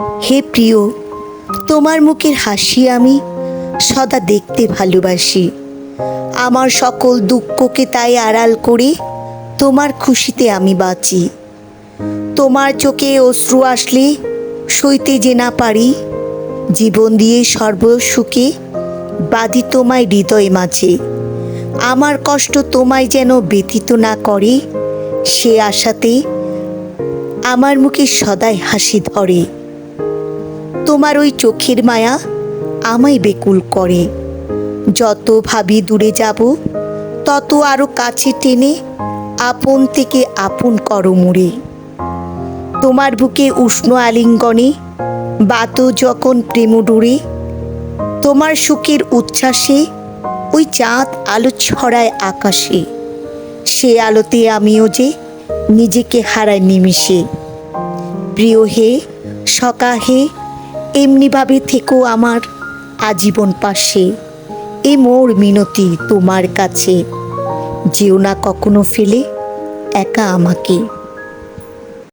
হে প্রিয়, তোমার মুখের হাসি আমি সদা দেখতে ভালোবাসি। আমার সকল দুঃখকে তাই আড়াল করে তোমার খুশিতে আমি বাঁচি। তোমার চোখে অশ্রু আসলে সইতে যে না পারি, জীবন দিয়ে সর্বসুখে বাঁধি তোমায় হৃদয় মাঝে। আমার কষ্ট তোমায় যেন ব্যথিত না করে, সে আশাতে আমার মুখে সদাই হাসি ধরে। তোমার ওই চোখের মায়া আমায় বেকুল করে। যত ভাবি দূরে যাব, তত আরও কাছে টেনে আপন থেকে আপন করো মুড়ে। তোমার বুকে উষ্ণ আলিঙ্গনে, বাত যখন প্রেম ডুরে, তোমার সুখের উচ্ছ্বাসে ওই চাঁদ আলো ছড়ায় আকাশে। সে আলোতে আমিও যে নিজেকে হারায় নিমিশে প্রিয় হে সকা হে এমনিভাবে থেকো আমার আজীবন পাশে। এ মোর মিনতি তোমার কাছে। যেও না কখনো ফেলে একা আমাকে।